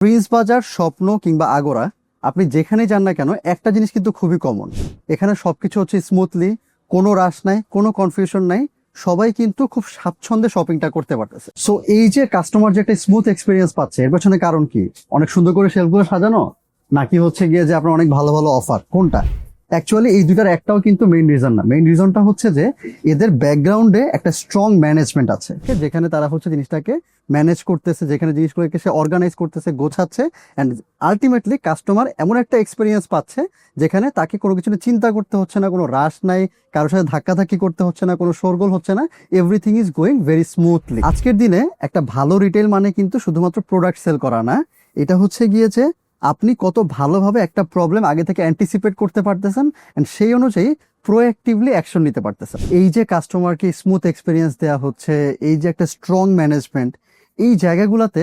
Prince বাজার স্বপ্ন কিংবা আগোরা, আপনি যেখানে যান না কেন, একটা জিনিস কিন্তু খুবই কমন এখানে সবকিছু হচ্ছে স্মুথলি কোনো রাশ নাই, কোনো কনফিউশন নাই, সবাই কিন্তু খুব স্বাচ্ছন্দ্যে শপিংটা করতে পারতেছে। সো এই যে কাস্টমার যে একটা স্মুথ এক্সপিরিয়েন্স পাচ্ছে, এর পেছনে কারণ কি? অনেক সুন্দর করে সেলফগুলো সাজানো? নাকি হচ্ছে গিয়ে যে আপনার অনেক ভালো ভালো অফার কোনটা? অ্যাকচুয়ালি এই দুটার একটাও কিন্তু মেইন রিজন না। মেইন রিজনটা হচ্ছে যে এদের ব্যাকগ্রাউন্ডে একটা স্ট্রং ম্যানেজমেন্ট আছে। যেখানে তারা হচ্ছে জিনিসটাকে ম্যানেজ করতেছে, যেখানে জিনিসগুলোকে সে অর্গানাইজ করতেছে, গোছাচ্ছে অ্যান্ড আলটিমেটলি কাস্টমার এমন একটা এক্সপিরিয়েন্স পাচ্ছে, যেখানে তাকে কোনো কিছু চিন্তা করতে হচ্ছে না, কোনো রাশ নাই, কারোর সাথে ধাক্কাধাক্কি করতে হচ্ছে না, কোনো শোরগোল হচ্ছে না everything is going very smoothly আজকের দিনে একটা ভালো রিটেল মানে কিন্তু শুধুমাত্র প্রোডাক্ট সেল করা না, এটা হচ্ছে গিয়েছে আপনি কত ভালোভাবে একটা প্রবলেম আগে থেকে অ্যান্টিসিপেট করতে পারতেছেন অ্যান্ড সেই অনুযায়ী প্রোঅ্যাক্টিভলি অ্যাকশন নিতে পারতেছেন। এই যে কাস্টমারকে স্মুথ এক্সপিরিয়েন্স দেওয়া হচ্ছে, এই যে একটা স্ট্রং ম্যানেজমেন্ট এই জায়গাগুলোতে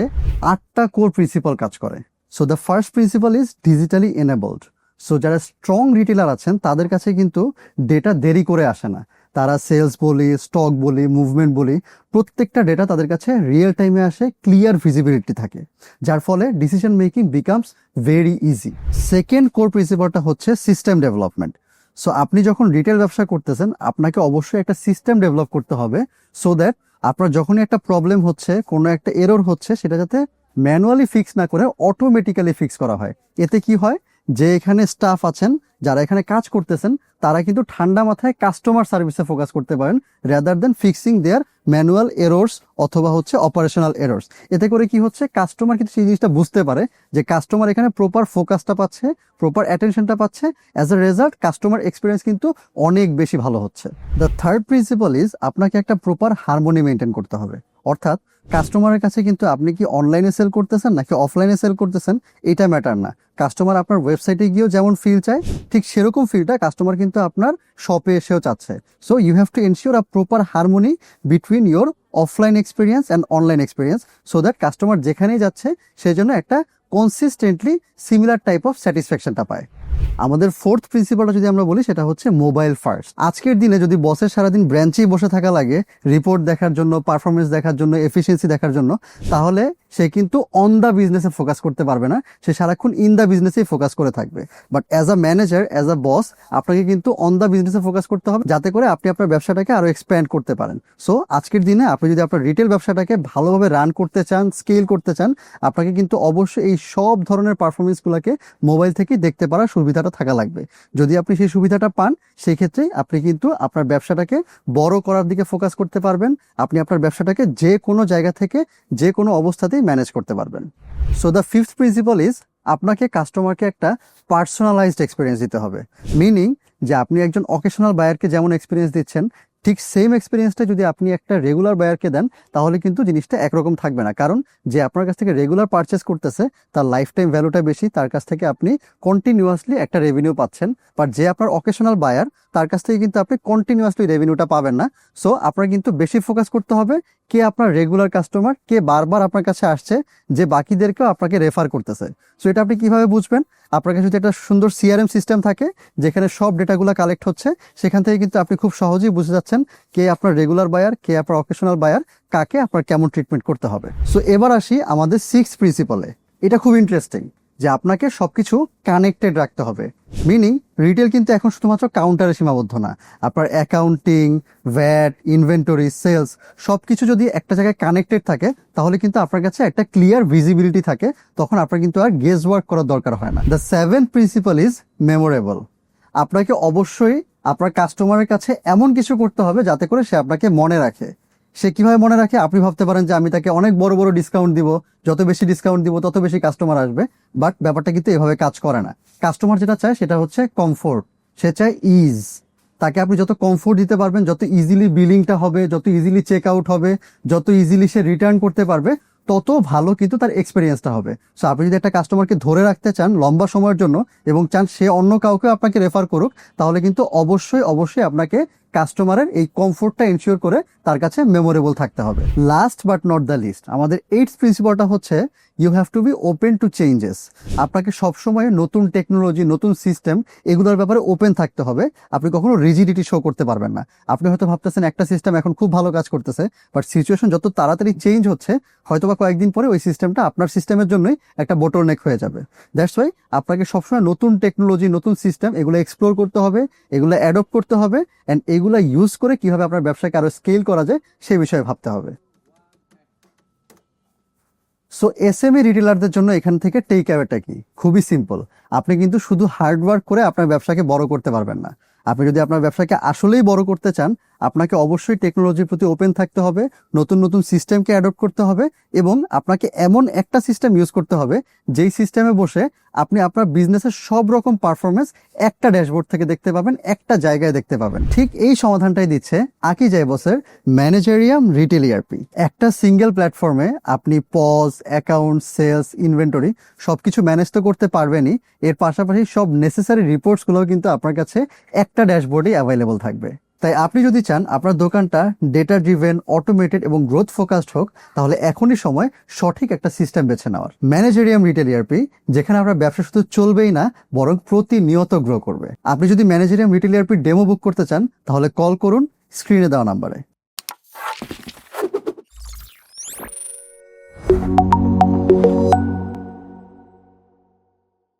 আটটা কোর প্রিন্সিপাল কাজ করে। So the first principal is digitally enabled so যারা স্ট্রং রিটেলার আছেন, তাদের কাছে কিন্তু ডেটা দেরি করে আসে না। তারা সেলস বলি, স্টক বলি, মুভমেন্ট বলি, প্রত্যেকটা ডেটা তাদের কাছে রিয়েল টাইমে আসে ক্লিয়ার ভিজিবিলিটি থাকে। যার ফলে decision making becomes very easy second core প্রিন্সিপালটা হচ্ছে সিস্টেম ডেভেলপমেন্ট সো আপনি যখন রিটেল ব্যবসা করতেছেন, আপনাকে অবশ্যই একটা সিস্টেম ডেভেলপ করতে হবে সো দ্যাট আপনার যখনই একটা প্রবলেম হচ্ছে, কোনো একটা এরর হচ্ছে, সেটা যাতে ম্যানুয়ালি ফিক্স না করে অটোমেটিক্যালি ফিক্স করা হয়। এতে কি হয়? যে এখানে স্টাফ আছেন, যারা এখানে কাজ করতেছেন, তারা কিন্তু ঠান্ডা মাথায় কাস্টমার সার্ভিসে ফোকাস করতে পারেন rather than fixing their manual errors অথবা হচ্ছে অপারেশনাল এরোর্স এতে করে কি হচ্ছে কাস্টমার কিন্তু সেই জিনিসটা বুঝতে পারে যে কাস্টমার এখানে প্রপার ফোকাসটা পাচ্ছে প্রপার অ্যাটেনশনটা পাচ্ছে as a result customer experience কিন্তু অনেক বেশি ভালো হচ্ছে। দ্য থার্ড প্রিন্সিপাল ইজ আপনাকে একটা প্রপার হারমোনি মেনটেন করতে হবে। অর্থাৎ কাস্টমারের কাছে কিন্তু আপনি কি অনলাইনে সেল করতেছেন নাকি অফলাইনে সেল করতেছেন, এটা ম্যাটার না। কাস্টমার আপনার ওয়েবসাইটে গিয়েও যেমন ফিল চায়, ঠিক সেরকম ফিলটা কাস্টমার কিন্তু আপনার শপে এসেও চাচ্ছে। So you have to ensure a proper harmony between your offline experience and online experience so that customer যেখানেই যাচ্ছে সেই জন্য একটা কনসিস্টেন্টলি সিমিলার টাইপ অফ স্যাটিসফ্যাকশনটা পায়। আমাদের ফোর্থ প্রিন্সিপালটা যদি আমরা বলি, সেটা হচ্ছে মোবাইল ফার্স্ট আজকের দিনে যদি বসের সারাদিন ব্রাঞ্চেই বসে থাকা লাগে রিপোর্ট দেখার জন্য পারফরমেন্স দেখার জন্য এফিসিয়েন্সি দেখার জন্য, তাহলে সে কিন্তু অন দ্য বিজনেসে ফোকাস করতে পারবে না। সে সারাক্ষণ ইন দ্য বিজনেসেই ফোকাস করে থাকবে। But as a manager as a boss আপনাকে কিন্তু অন দ্য বিজনেসে ফোকাস করতে হবে, যাতে করে আপনি আপনার ব্যবসাটাকে আরও এক্সপ্যান্ড করতে পারেন। সো আজকের দিনে আপনি যদি আপনার রিটেল ব্যবসাটাকে ভালোভাবে রান করতে চান স্কেল করতে চান, আপনাকে কিন্তু অবশ্যই এই সব ধরনের পারফরমেন্সগুলোকে মোবাইল থেকেই দেখতে পারার সুবিধাটা থাকা লাগবে। যদি আপনি সেই সুবিধাটা পান সেই ক্ষেত্রে আপনি কিন্তু আপনার ব্যবসাটাকে বড় করার দিকে ফোকাস করতে পারবেন। আপনি আপনার ব্যবসাটাকে যে কোনো জায়গা থেকে যে কোনো অবস্থাতেই ম্যানেজ করতে পারবেন। So the fifth principal is আপনাকে কাস্টমারকে একটা পার্সোনালাইজড এক্সপিরিয়েন্স দিতে হবে। মিনিং যে আপনি একজন অকেশনাল বায়ারকে যেমন এক্সপিরিয়েন্স দিচ্ছেন ঠিক সেম এক্সপিরিয়েন্সটা যদি আপনি একটা রেগুলার বায়ারকে দেন, তাহলে কিন্তু জিনিসটা একরকম থাকবে না। কারণ যে আপনার কাছ থেকে রেগুলার পারচেস করতেছে, তার লাইফ টাইম ভ্যালুটা বেশি, তার কাছ থেকে আপনি কন্টিনিউয়াসলি একটা রেভিনিউ পাচ্ছেন। বাট যে আপনার অকেশনাল বায়ার তার কাছ থেকে কিন্তু আপনি কন্টিনিউয়াসলি রেভিনিউটা পাবেন না। সো আপনার কিন্তু বেশি ফোকাস করতে হবে কে আপনার রেগুলার কাস্টমার কে বারবার আপনার কাছে আসছে, যে বাকিদেরকেও আপনাকে রেফার করতেছে। সো এটা আপনি কীভাবে বুঝবেন? আপনার কাছে যদি একটা সুন্দর সিআরএম সিস্টেম থাকে, যেখানে সব ডেটাগুলো কালেক্ট হচ্ছে, সেখান থেকে কিন্তু আপনি খুব সহজেই বুঝে যাচ্ছেন কে আপনার রেগুলার বায়ার কে আপনার অকেশনাল বায়ার কাকে আপনার কেমন ট্রিটমেন্ট করতে হবে। সো এবার আসি আমাদের সিক্স প্রিন্সিপালে এটা খুব ইন্টারেস্টিং যে আপনাকে সবকিছু কানেক্টেড রাখতে হবে। মিনিং রিটেল কিন্তু এখন শুধুমাত্র কাউন্টারে সীমাবদ্ধ না। আপনার অ্যাকাউন্টিং ভ্যাট ইনভেন্টরি সেলস সব কিছু যদি একটা জায়গায় কানেক্টেড থাকে, তাহলে কিন্তু আপনার কাছে একটা ক্লিয়ার ভিজিবিলিটি থাকে। তখন আপনার কিন্তু আর গেস ওয়ার্ক করার দরকার হয় না। The seven principal is memorable আপনাকে অবশ্যই আপনার কাস্টমারের কাছে এমন কিছু করতে হবে যাতে করে সে আপনাকে মনে রাখে। সে কীভাবে মনে রাখে? আপনি ভাবতে পারেন যে আমি তাকে অনেক বড় বড় ডিসকাউন্ট দিব। যত বেশি ডিসকাউন্ট দিব, তত বেশি কাস্টমার আসবে। বাট ব্যাপারটা কিন্তু এভাবে কাজ করে না। কাস্টমার যেটা চায়, সেটা হচ্ছে কমফোর্ট সে চায় ইজ তাকে আপনি যত কমফোর্ট দিতে পারবেন, যত ইজিলি বিলিংটা হবে, যত ইজিলি চেক আউট হবে, যত ইজিলি সে রিটার্ন করতে পারবে, তত ভালো কিন্তু তার এক্সপিরিয়েন্সটা হবে। সো আপনি যদি একটা কাস্টমারকে ধরে রাখতে চান লম্বা সময়ের জন্য এবং চান সে অন্য কাউকে আপনাকে রেফার করুক, তাহলে কিন্তু অবশ্যই অবশ্যই আপনাকে কাস্টমারের এই কমফোর্টটা এনশিওর করে তার কাছে মেমোরেবল থাকতে হবে। Last but not the least আমাদের এইটস প্রিন্সিপালটা হচ্ছে you have to be open to changes আপনাকে সবসময় নতুন টেকনোলজি নতুন সিস্টেম এগুলোর ব্যাপারে ওপেন থাকতে হবে। আপনি কখনো রিজিডিটি শো করতে পারবেন না। আপনি হয়তো ভাবতেছেন একটা সিস্টেম এখন খুব ভালো কাজ করতেছে বাট সিচুয়েশন যত তাড়াতাড়ি চেঞ্জ হচ্ছে হয়তো বা কয়েকদিন পরে ওই সিস্টেমটা আপনার সিস্টেমের জন্যই একটা বোটল নেক হয়ে যাবে। দ্যাটস ওয়াই আপনাকে সবসময় নতুন টেকনোলজি নতুন সিস্টেম এগুলো এক্সপ্লোর করতে হবে, এগুলো অ্যাডপ্ট করতে হবে অ্যান্ড এগুলো ইউজ করে কীভাবে আপনার ব্যবসাকে আরও স্কেল করা যায়, সেই বিষয়ে ভাবতে হবে। সো এস এম রিটেলারদের জন্য এখান থেকে টেক অ্যাওয়েটা কি? খুবই সিম্পল আপনি কিন্তু শুধু হার্ডওয়ার্ক করে আপনার ব্যবসাকে বড় করতে পারবেন না। আপনি যদি আপনার ব্যবসাকে আসলেই বড় করতে চান আপনাকে অবশ্যই টেকনোলজির প্রতি ওপেন থাকতে হবে, নতুন নতুন সিস্টেমকে অ্যাডপ্ট করতে হবে এবং আপনাকে এমন একটা সিস্টেম ইউজ করতে হবে, যেই সিস্টেমে বসে আপনি আপনার বিজনেসের সব রকম পারফরমেন্স একটা ড্যাশবোর্ড থেকে দেখতে পাবেন, একটা জায়গায় দেখতে পাবেন। ঠিক এই সমাধানটাই দিচ্ছে আকি বসের ম্যানেজারিয়াম রিটেল ইআরপি একটা সিঙ্গেল প্ল্যাটফর্মে আপনি পজ অ্যাকাউন্ট সেলস ইনভেন্টরি সব কিছু ম্যানেজ তো করতে পারবেনই, এর পাশাপাশি সব নেসেসারি রিপোর্টসগুলোও কিন্তু আপনার কাছে একটা ড্যাশবোর্ডেই অ্যাভেলেবল থাকবে। তাই আপনি যদি চান আপনার দোকানটা ডেটা ড্রিভেন অটোমেটেড এবং গ্রোথ ফোকাসড হোক, তাহলে এখনই সময় সঠিক একটা সিস্টেম বেছে নেওয়ার। ম্যানেজারিয়াম রিটেল ইয়ারপি যেখানে আপনার ব্যবসা শুধু চলবেই না, বরং প্রতিনিয়ত গ্রো করবে। আপনি যদি ম্যানেজারিয়াম রিটেল ইয়ারপি ডেমো বুক করতে চান, তাহলে কল করুন স্ক্রিনে দেওয়া নাম্বারে